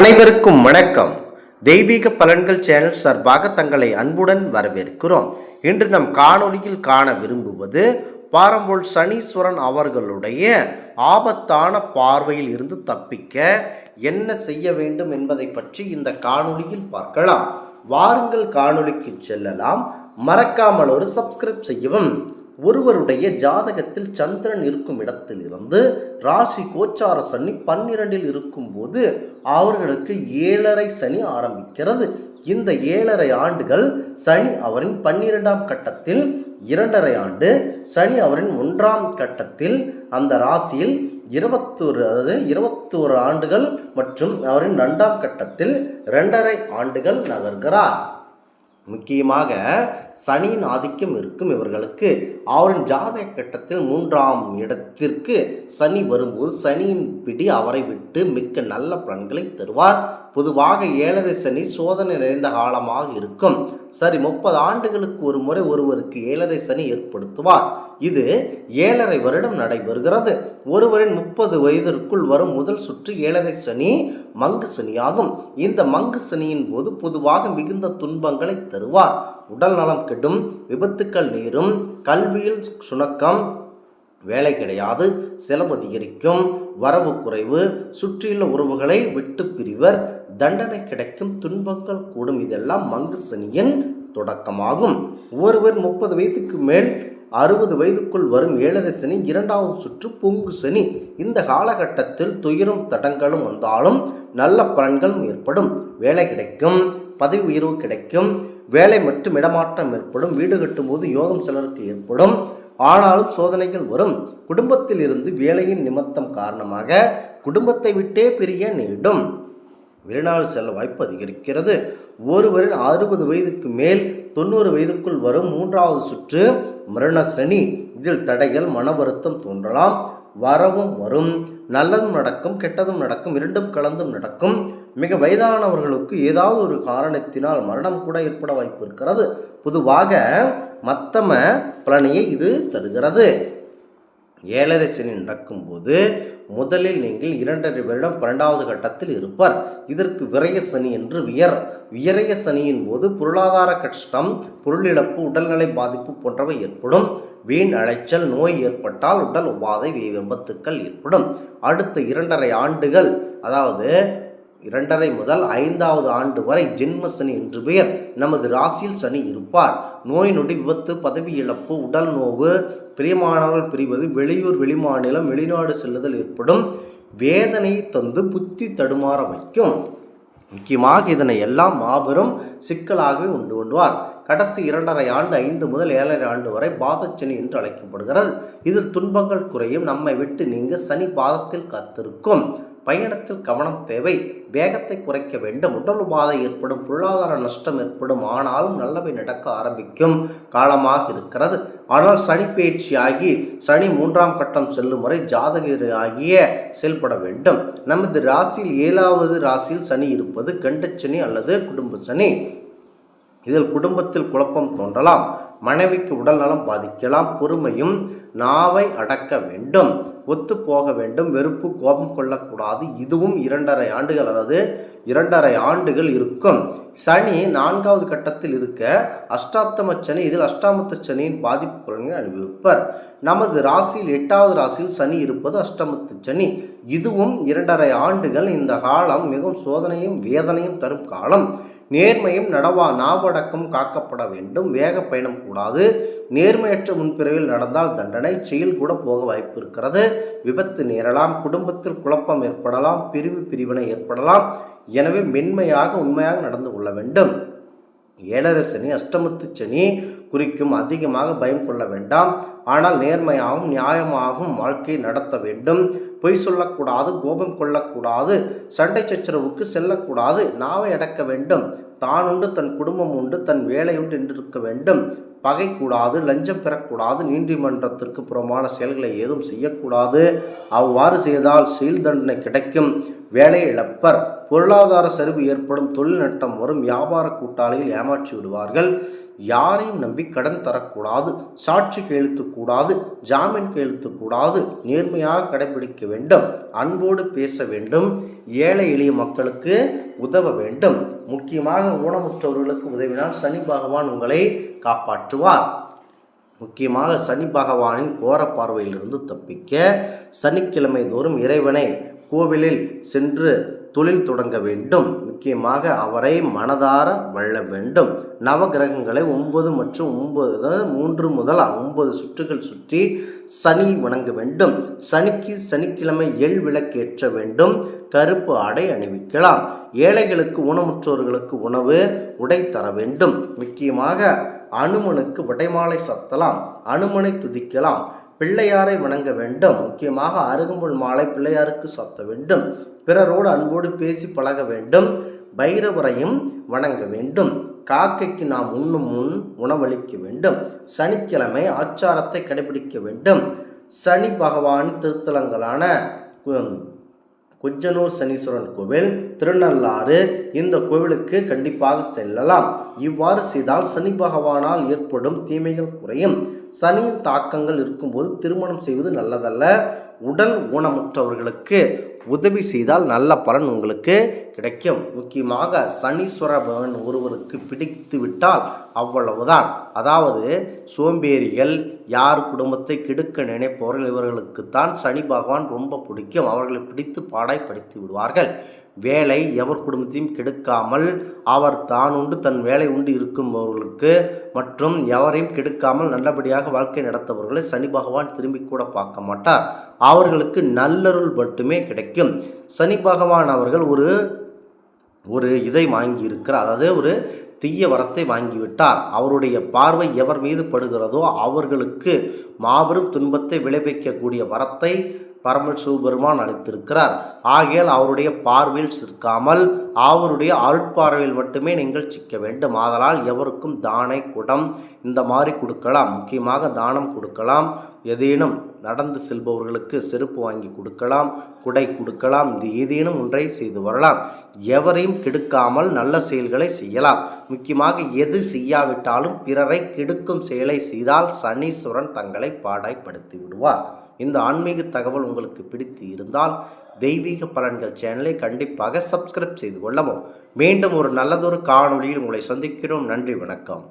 அனைவருக்கும் வணக்கம். தெய்வீக பலன்கள் சேனல் சார்பாக தங்களை அன்புடன் வரவேற்கிறோம். இன்று நம் காணொலியில் காண விரும்புவது பாரம்போல் சனீஸ்வரன் அவர்களுடைய ஆபத்தான பார்வையில் இருந்து தப்பிக்க என்ன செய்ய வேண்டும் என்பதை பற்றி இந்த காணொலியில் பார்க்கலாம். வாருங்கள் காணொலிக்கு செல்லலாம். மறக்காமல் ஒரு சப்ஸ்கிரைப் செய்யவும். ஒருவருடைய ஜாதகத்தில் சந்திரன் இருக்கும் இடத்திலிருந்து ராசி கோச்சார சனி பன்னிரண்டில் இருக்கும்போது அவர்களுக்கு ஏழரை சனி ஆரம்பிக்கிறது. இந்த ஏழரை ஆண்டுகள் சனி அவரின் பன்னிரெண்டாம் கட்டத்தில் இரண்டரை ஆண்டு சனி அவரின் ஒன்றாம் கட்டத்தில் அந்த ராசியில் இருபத்தொரு அதாவது இருபத்தோரு ஆண்டுகள் மற்றும் அவரின் இரண்டாம் கட்டத்தில் இரண்டரை ஆண்டுகள் நகர்கிறார். முக்கியமாக சனியின் ஆதிக்கம் இருக்கும் இவர்களுக்கு அவரின் ஜாதக கட்டத்தில் மூன்றாம் இடத்திற்கு சனி வரும்போது சனியின் பிடி அவரை விட்டு மிக்க நல்ல பலன்களை தருவார். பொதுவாக ஏழரை சனி சோதனை நிறைந்த காலமாக இருக்கும். சரி முப்பது ஆண்டுகளுக்கு ஒரு முறை ஒருவருக்கு ஏழரை சனி ஏற்படுத்துவார். இது ஏழரை வருடம் நடைபெறுகிறது. ஒருவரின் முப்பது வயதிற்குள் வரும் முதல் சுற்று ஏழரை சனி மங்கு சனியாகும். இந்த மங்கு சனியின் போது பொதுவாக மிகுந்த துன்பங்களை தருவார். உடல் நலம் கெடும் விபத்துக்கள் நீரும் கல்வியில் சுணக்கம் வேலை கிடையாது செலவு அதிகரிக்கும் வரவு குறைவு சுற்றியுள்ள உறவுகளை விட்டு பிரிவர் தண்டனை கிடைக்கும் துன்பங்கள் கூடும். இதெல்லாம் மங்கு சனியின் தொடக்கமாகும். ஒருவர் முப்பது வயதுக்கு மேல் அறுபது வயதுக்குள் வரும் ஏழரை சனி இரண்டாவது சுற்று பொங்கு சனி. இந்த காலகட்டத்தில் துயரும் தடங்களும் வந்தாலும் நல்ல பலன்களும் ஏற்படும். வேலை கிடைக்கும் பதவி உயர்வு கிடைக்கும் வேலை மற்றும் இடமாற்றம் ஏற்படும் வீடு கட்டும்போது யோகம் சிலருக்கு ஏற்படும். ஆனாலும் சோதனைகள் வரும். குடும்பத்தில் இருந்து வேலையின் நிமித்தம் காரணமாக குடும்பத்தை விட்டே பிரிய நேரிடும். வெளிநாடு செல்ல வாய்ப்பு அதிகரிக்கிறது. ஒருவரின் அறுபது வயதுக்கு மேல் தொண்ணூறு வயதுக்குள் வரும் மூன்றாவது சுற்று மரண சனி இதில் தடைகள் மன வருத்தம் தோன்றலாம். வரவும் வரும். நல்லதும் நடக்கும் கெட்டதும் நடக்கும் இரண்டும் கலந்தும் நடக்கும். மிக வயதானவர்களுக்கு ஏதாவது ஒரு காரணத்தினால் மரணம் கூட ஏற்பட வாய்ப்பு இருக்கிறது. பொதுவாக மத்தம பலனையை இது தருகிறது. ஏழரை சனி நடக்கும்போது முதலில் நீங்கள் இரண்டரை வருடம் பன்னெண்டாவது கட்டத்தில் இருப்பார். இதற்கு விரய சனி என்று வியர். வியரைய சனியின் போது பொருளாதார கஷ்டம் பொருளிழப்பு உடல்நிலை பாதிப்பு போன்றவை ஏற்படும். வீண் அலைச்சல் நோய் ஏற்பட்டால் உடல் உபாதை விபத்துக்கள் ஏற்படும். அடுத்த இரண்டரை ஆண்டுகள் அதாவது இரண்டரை முதல் ஐந்தாவது ஆண்டு வரை ஜென்ம சனி என்று பெயர். நமது ராசியில் சனி இருப்பார். நோய் நொடி விபத்து பதவி இழப்பு உடல் நோவு பிரியமானவர்கள் பிரிவது வெளியூர் வெளிமாநிலம் வெளிநாடு செல்லுதல் ஏற்படும். வேதனையை தந்து புத்தி தடுமாற வைக்கும். முக்கியமாக இதனை எல்லாம் மாபெரும் சிக்கலாகவே உண்டு கொண்டுவார் கடைசி இரண்டரை ஆண்டு ஐந்து முதல் ஏழரை ஆண்டு வரை பாதச்சனி என்று அழைக்கப்படுகிறது. இதில் துன்பங்கள் குறையும். நம்மை விட்டு நீங்க சனி பாதத்தில் காத்திருக்கும். பயணத்தில் கவனம் தேவை. வேகத்தை குறைக்க வேண்டும். உடல் உபாதை ஏற்படும். பொருளாதார நஷ்டம் ஏற்படும். ஆனாலும் நல்லவை நடக்க ஆரம்பிக்கும் காலமாக இருக்கிறது. ஆனால் சனி பயிற்சியாகி சனி மூன்றாம் கட்டம் செல்லும் வரை ஜாதகர் ஆகிய செயல்பட வேண்டும். நமது ராசியில் ஏழாவது ராசியில் சனி இருப்பது கண்டச்சனி அல்லது குடும்ப சனி. இதில் குடும்பத்தில் குழப்பம் தோன்றலாம். மனைவிக்கு உடல் நலம் பாதிக்கலாம் பொறுமையும் நாவை அடக்க வேண்டும் ஒத்து போக வேண்டும் வெறுப்பு கோபம் கொள்ளக்கூடாது. இதுவும் இரண்டரை ஆண்டுகள் அதாவது இரண்டரை ஆண்டுகள் இருக்கும். சனி நான்காவது கட்டத்தில் இருக்க அஷ்டாத்தம சனி இதில் அஷ்டாமத்த சனியின் பாதிப்புகளை அனுபவிப்பர். நமது ராசியில் எட்டாவது ராசியில் சனி இருப்பது அஷ்டமத்து சனி. இதுவும் இரண்டரை ஆண்டுகள் இந்த காலம் மிகவும் சோதனையும் வேதனையும் தரும் காலம். நேர்மையும் நடவா நாவடக்கம் காக்கப்பட வேண்டும். வேக பயணம் கூடாது. நேர்மையற்ற முன்பிறவில் நடந்தால் தண்டனை. செயல் கூட போக வாய்ப்பு இருக்கிறது. விபத்து நேரலாம். குடும்பத்தில் குழப்பம் ஏற்படலாம். பிரிவு பிரிவினை ஏற்படலாம். எனவே மென்மையாக உண்மையாக நடந்து கொள்ள வேண்டும். ஏழரை சனி அஷ்டமத்து சனி குறிக்கும் அதிகமாக பயம் கொள்ள வேண்டாம். ஆனால் நேர்மையாகவும் நியாயமாகவும் வாழ்க்கை நடத்த வேண்டும். பொய் சொல்லக்கூடாது கோபம் கொள்ளக்கூடாது சண்டை சச்சரவுக்கு செல்லக்கூடாது நாவை அடக்க வேண்டும். தான் உண்டு தன் குடும்பம் உண்டு தன் வேலை உண்டு என்றிருக்க வேண்டும். பகை கூடாது லஞ்சம் பெறக்கூடாது நீதிமன்றத்திற்கு புறமான செயல்களை ஏதும் செய்யக்கூடாது. அவ்வாறு செய்தால் செயல் தண்டனை கிடைக்கும். வேலை இழப்பர் பொருளாதார சரிவு ஏற்படும் தொழில் நட்டம் வரும் வியாபார கூட்டாளிகள் ஏமாற்றி விடுவார்கள். யாரையும் நம்பி கடன் தரக்கூடாது சாட்சி கையெழுத்துக்கூடாது ஜாமீன் கையெழுத்துக்கூடாது நேர்மையாக கடைபிடிக்க வேண்டும் அன்போடு பேச வேண்டும் ஏழை எளிய மக்களுக்கு உதவ வேண்டும். முக்கியமாக ஊனமுற்றவர்களுக்கு உதவினால் சனி பகவான் உங்களை காப்பாற்றுவார். முக்கியமாக சனி பகவானின் கோர பார்வையிலிருந்து தப்பிக்க சனிக்கிழமை தோறும் இறைவனை கோவிலில் சென்று தொழில் தொடங்க வேண்டும். முக்கியமாக அவரை மனதார வள்ள வேண்டும். நவகிரகங்களை ஒன்பது மற்றும் ஒன்பது மூன்று முதல் ஒன்பது சுற்றுகள் சுற்றி சனி வணங்க வேண்டும். சனிக்கு சனிக்கிழமை எள் விளக்கேற்ற வேண்டும். கருப்பு ஆடை அணிவிக்கலாம். ஏழைகளுக்கு ஊனமுற்றோர்களுக்கு உணவு உடை தர வேண்டும். முக்கியமாக அனுமனுக்கு விடைமாலை சத்தலாம். அனுமனை துதிக்கலாம். பிள்ளையாரை வணங்க வேண்டும். முக்கியமாக அருகம்புல் மாலை பிள்ளையாருக்கு சொத்த வேண்டும். பிறரோடு அன்போடு பேசி பழக வேண்டும். பைரவரையும் வணங்க வேண்டும். காக்கைக்கு நாம் உண்ணும் முன் உணவளிக்க வேண்டும். சனிக்கிழமை ஆச்சாரத்தை கடைபிடிக்க வேண்டும். சனி பகவான் திருத்தலங்களான குஜ்ஜனூர் சனீஸ்வரன் கோவில் திருநள்ளாறு இந்த கோவிலுக்கு கண்டிப்பாக செல்லலாம். இவ்வாறு செய்தால் சனி பகவானால் ஏற்படும் தீமைகள் குறையும். சனியின் தாக்கங்கள் இருக்கும்போது திருமணம் செய்வது நல்லதல்ல. உடல் ஊனமுற்றவர்களுக்கு உதவி செய்தால் நல்ல பலன் உங்களுக்கு கிடைக்கும். முக்கியமாக சனீஸ்வர பகவான் ஒருவருக்கு பிடித்து விட்டால் அவ்வளவுதான். அதாவது சோம்பேறிகள் யார் குடும்பத்தை கெடுக்க நினைப்பவர்கள் இவர்களுக்குத்தான் சனி பகவான் ரொம்ப பிடிக்கும். அவர்களை பிடித்து பாடாய் படித்து விடுவார்கள். வேலை எவர் குடும்பத்தையும் கெடுக்காமல் அவர் தான் உண்டு தன் வேலை உண்டு இருக்கும்பவர்களுக்கு மற்றும் எவரையும் கெடுக்காமல் நல்லபடியாக வாழ்க்கை நடத்தவர்களை சனி பகவான் திரும்பி கூட பார்க்க மாட்டார். அவர்களுக்கு நல்லருள் மட்டுமே கிடைக்கும். சனி பகவான் அவர்கள் ஒரு ஒரு இதை வாங்கியிருக்கிறார். அதாவது ஒரு தீய வரத்தை வாங்கிவிட்டார். அவருடைய பார்வை எவர் மீது படுகிறதோ அவர்களுக்கு மாபெரும் துன்பத்தை விளைவிக்கக்கூடிய வரத்தை பரமல் சிவபெருமான் அளித்திருக்கிறார். ஆகையால் அவருடைய பார்வையில் சிற்காமல் அவருடைய அருட்பார்வையில் மட்டுமே நீங்கள் சிக்க வேண்டும். ஆதலால் எவருக்கும் தானை குடம் இந்த மாதிரி கொடுக்கலாம். முக்கியமாக தானம் கொடுக்கலாம். ஏதேனும் நடந்து செல்பவர்களுக்கு செருப்பு வாங்கி கொடுக்கலாம் குடை கொடுக்கலாம் இது ஏதேனும் ஒன்றை செய்து வரலாம். எவரையும் கெடுக்காமல் நல்ல செயல்களை செய்யலாம். முக்கியமாக எது செய்யாவிட்டாலும் பிறரை கெடுக்கும் செயலை செய்தால் சனீஸ்வரன் தங்களை பாடாய்ப்படுத்தி விடுவார். இந்த ஆன்மீக தகவல் உங்களுக்கு பிடித்து இருந்தால் தெய்வீக பலன்கள் சேனலை கண்டிப்பாக சப்ஸ்கிரைப் செய்து கொள்ளவும். மீண்டும் ஒரு நல்லதொரு காணொளியில் உங்களை சந்திக்கிறோம். நன்றி வணக்கம்.